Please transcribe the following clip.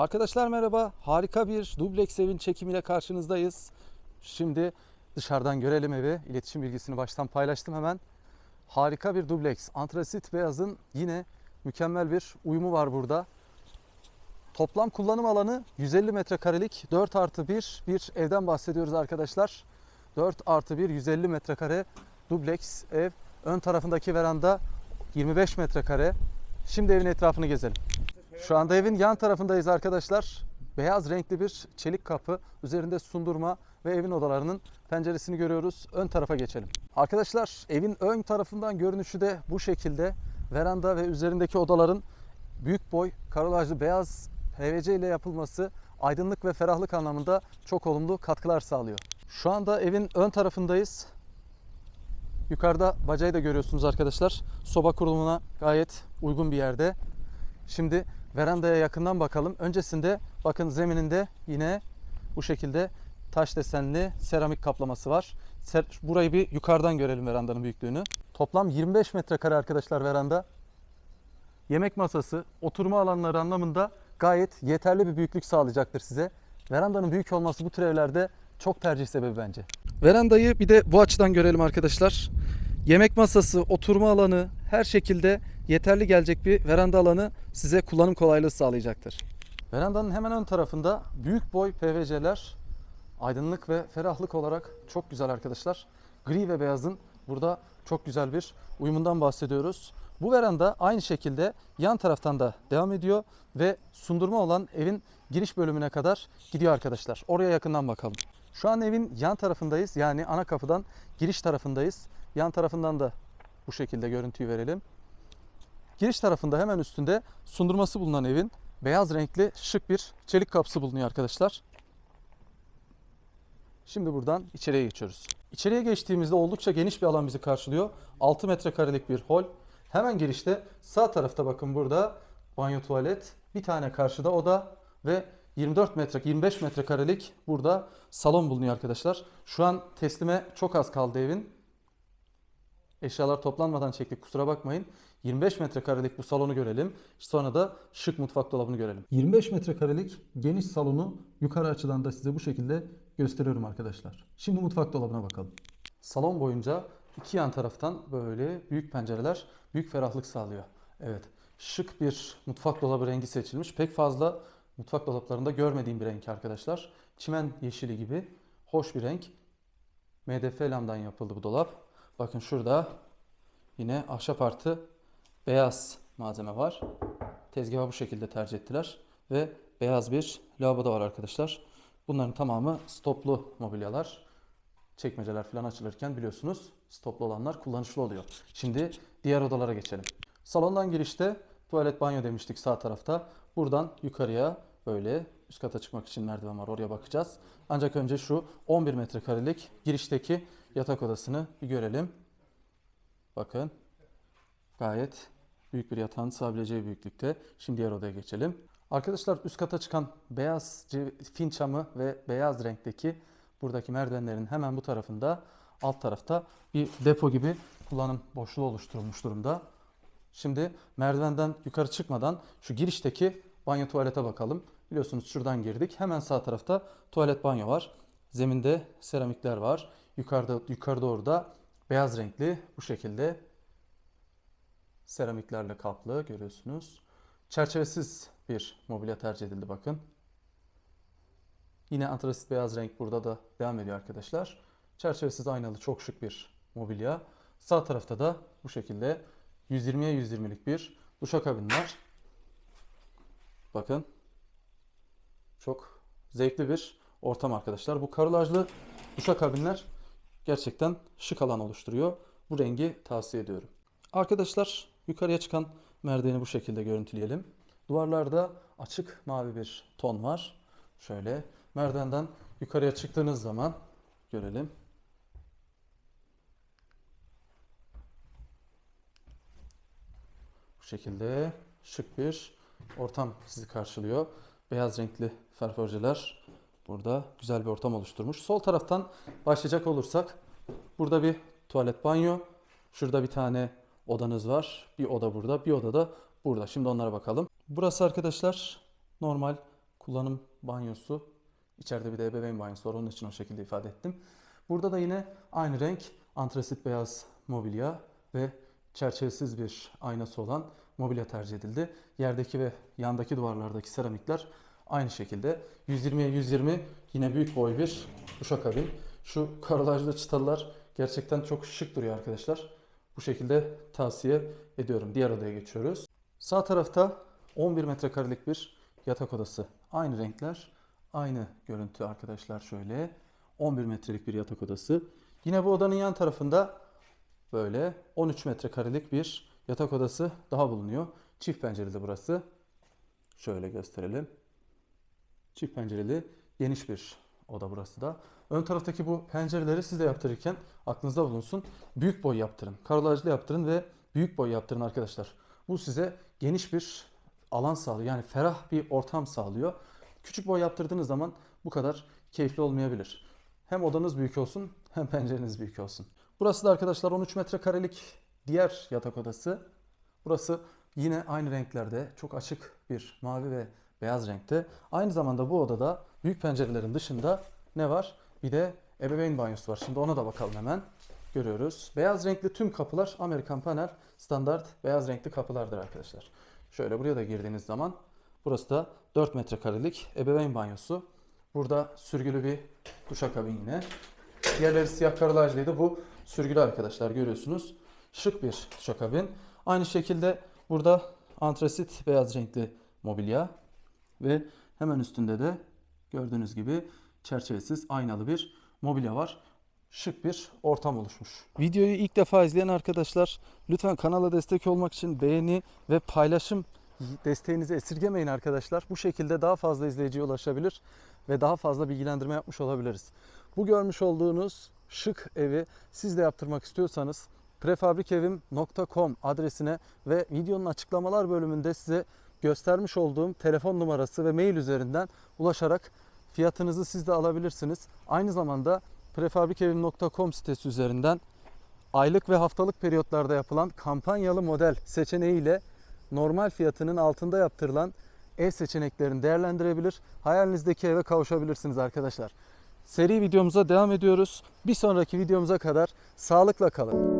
Arkadaşlar merhaba. Harika bir dubleks evin çekimiyle karşınızdayız. Şimdi dışarıdan görelim evi. İletişim bilgisini baştan paylaştım hemen. Harika bir dubleks. Antrasit beyazın yine mükemmel bir uyumu var burada. Toplam kullanım alanı 150 metrekarelik 4 artı 1 bir evden bahsediyoruz arkadaşlar. 4 artı 1 150 metrekare dubleks ev. Ön tarafındaki veranda 25 metrekare. Şimdi evin etrafını gezelim. Şu anda evin yan tarafındayız arkadaşlar. Beyaz renkli bir çelik kapı, üzerinde sundurma ve evin odalarının penceresini görüyoruz. Ön tarafa geçelim. Arkadaşlar evin ön tarafından görünüşü de bu şekilde. Veranda ve üzerindeki odaların büyük boy karolajlı beyaz PVC ile yapılması aydınlık ve ferahlık anlamında çok olumlu katkılar sağlıyor. Şu anda evin ön tarafındayız. Yukarıda bacayı da görüyorsunuz arkadaşlar. Soba kurulumuna gayet uygun bir yerde. Şimdi verandaya yakından bakalım. Öncesinde bakın zemininde yine bu şekilde taş desenli seramik kaplaması var. Burayı bir yukarıdan görelim verandanın büyüklüğünü. Toplam 25 metrekare arkadaşlar veranda. Yemek masası, oturma alanları anlamında gayet yeterli bir büyüklük sağlayacaktır size. Verandanın büyük olması bu tür evlerde çok tercih sebebi bence. Verandayı bir de bu açıdan görelim arkadaşlar. Yemek masası, oturma alanı her şekilde yeterli gelecek bir veranda alanı size kullanım kolaylığı sağlayacaktır. Verandanın hemen ön tarafında büyük boy PVC'ler aydınlık ve ferahlık olarak çok güzel arkadaşlar. Gri ve beyazın burada çok güzel bir uyumundan bahsediyoruz. Bu veranda aynı şekilde yan taraftan da devam ediyor ve sundurma olan evin giriş bölümüne kadar gidiyor arkadaşlar. Oraya yakından bakalım. Şu an evin yan tarafındayız. Yani ana kapıdan giriş tarafındayız. Yan tarafından da bu şekilde görüntüyü verelim. Giriş tarafında hemen üstünde sundurması bulunan evin beyaz renkli şık bir çelik kapısı bulunuyor arkadaşlar. Şimdi buradan içeriye geçiyoruz. İçeriye geçtiğimizde oldukça geniş bir alan bizi karşılıyor. 6 metrekarelik bir hol. Hemen girişte sağ tarafta bakın burada banyo tuvalet, bir tane karşıda oda ve 24 metre 25 metrekarelik burada salon bulunuyor arkadaşlar. Şu an teslime çok az kaldı evin. Eşyalar toplanmadan çektik kusura bakmayın. 25 metrekarelik bu salonu görelim. Sonra da şık mutfak dolabını görelim. 25 metrekarelik geniş salonu yukarı açıdan da size bu şekilde gösteriyorum arkadaşlar. Şimdi mutfak dolabına bakalım. Salon boyunca iki yan taraftan böyle büyük pencereler büyük ferahlık sağlıyor. Evet şık bir mutfak dolabı rengi seçilmiş. Pek fazla mutfak dolaplarında görmediğim bir renk arkadaşlar. Çimen yeşili gibi hoş bir renk. MDF lamdan yapıldı bu dolap. Bakın şurada yine ahşap artı beyaz malzeme var. Tezgahı bu şekilde tercih ettiler. Ve beyaz bir lavabo da var arkadaşlar. Bunların tamamı stoplu mobilyalar. Çekmeceler falan açılırken biliyorsunuz stoplu olanlar kullanışlı oluyor. Şimdi diğer odalara geçelim. Salondan girişte tuvalet banyo demiştik sağ tarafta. Buradan yukarıya böyle üst kata çıkmak için merdiven var oraya bakacağız. Ancak önce şu 11 metrekarelik girişteki yatak odasını bir görelim. Bakın gayet büyük bir yatağın sığabileceği büyüklükte. Şimdi diğer odaya geçelim. Arkadaşlar üst kata çıkan beyaz fin çamı ve beyaz renkteki buradaki merdivenlerin hemen bu tarafında alt tarafta bir depo gibi kullanım boşluğu oluşturulmuş durumda. Şimdi merdivenden yukarı çıkmadan şu girişteki banyo tuvalete bakalım. Biliyorsunuz şuradan girdik. Hemen sağ tarafta tuvalet banyo var. Zeminde seramikler var. Yukarıda yukarı doğru da beyaz renkli bu şekilde seramiklerle kaplı görüyorsunuz. Çerçevesiz bir mobilya tercih edildi bakın. Yine antrasit beyaz renk burada da devam ediyor arkadaşlar. Çerçevesiz aynalı çok şık bir mobilya. Sağ tarafta da bu şekilde 120'ye 120'lik bir duşakabin var. Bakın. Çok zevkli bir ortam arkadaşlar. Bu karolajlı duşakabinler gerçekten şık alan oluşturuyor. Bu rengi tavsiye ediyorum. Arkadaşlar yukarıya çıkan merdiveni bu şekilde görüntüleyelim. Duvarlarda açık mavi bir ton var. Şöyle merdivenden yukarıya çıktığınız zaman görelim. Bu şekilde şık bir ortam sizi karşılıyor. Beyaz renkli ferforjeler burada güzel bir ortam oluşturmuş. Sol taraftan başlayacak olursak burada bir tuvalet banyo. Şurada bir tane odanız var. Bir oda burada, bir oda da burada. Şimdi onlara bakalım. Burası arkadaşlar normal kullanım banyosu. İçeride bir de ebeveyn banyosu var. Onun için o şekilde ifade ettim. Burada da yine aynı renk antrasit beyaz mobilya ve çerçevesiz bir aynası olan mobilya tercih edildi. Yerdeki ve yandaki duvarlardaki seramikler aynı şekilde. 120'ye 120 yine büyük boy bir duşakabin. Şu karolajlı çıtalar gerçekten çok şık duruyor arkadaşlar. Bu şekilde tavsiye ediyorum. Diğer odaya geçiyoruz. Sağ tarafta 11 metrekarelik bir yatak odası. Aynı renkler, aynı görüntü arkadaşlar şöyle. 11 metrelik bir yatak odası. Yine bu odanın yan tarafında böyle 13 metrekarelik bir yatak odası daha bulunuyor. Çift pencereli burası. Şöyle gösterelim. Çift pencereli geniş bir oda burası da. Ön taraftaki bu pencereleri siz de yaptırırken aklınızda bulunsun. Büyük boy yaptırın. Karolajlı yaptırın ve büyük boy yaptırın arkadaşlar. Bu size geniş bir alan sağlıyor. Yani ferah bir ortam sağlıyor. Küçük boy yaptırdığınız zaman bu kadar keyifli olmayabilir. Hem odanız büyük olsun hem pencereniz büyük olsun. Burası da arkadaşlar 13 metrekarelik diğer yatak odası. Burası yine aynı renklerde çok açık bir mavi ve beyaz renkte. Aynı zamanda bu odada büyük pencerelerin dışında ne var? Bir de ebeveyn banyosu var. Şimdi ona da bakalım hemen. Görüyoruz. Beyaz renkli tüm kapılar Amerikan panel standart beyaz renkli kapılardır arkadaşlar. Şöyle buraya da girdiğiniz zaman burası da 4 metrekarelik ebeveyn banyosu. Burada sürgülü bir duşakabin yine. Diğerleri siyah karolajlıydı. Bu sürgülü arkadaşlar görüyorsunuz. Şık bir duşakabin. Aynı şekilde burada antrasit beyaz renkli mobilya ve hemen üstünde de gördüğünüz gibi çerçevesiz aynalı bir mobilya var. Şık bir ortam oluşmuş. Videoyu ilk defa izleyen arkadaşlar lütfen kanala destek olmak için beğeni ve paylaşım desteğinizi esirgemeyin arkadaşlar. Bu şekilde daha fazla izleyiciye ulaşabilir ve daha fazla bilgilendirme yapmış olabiliriz. Bu görmüş olduğunuz şık evi siz de yaptırmak istiyorsanız prefabrikevim.com adresine ve videonun açıklamalar bölümünde size göstermiş olduğum telefon numarası ve mail üzerinden ulaşarak fiyatınızı siz de alabilirsiniz. Aynı zamanda prefabrikevim.com sitesi üzerinden aylık ve haftalık periyotlarda yapılan kampanyalı model seçeneğiyle normal fiyatının altında yaptırılan ev seçeneklerini değerlendirebilir. Hayalinizdeki eve kavuşabilirsiniz arkadaşlar. Seri videomuza devam ediyoruz. Bir sonraki videomuza kadar sağlıkla kalın.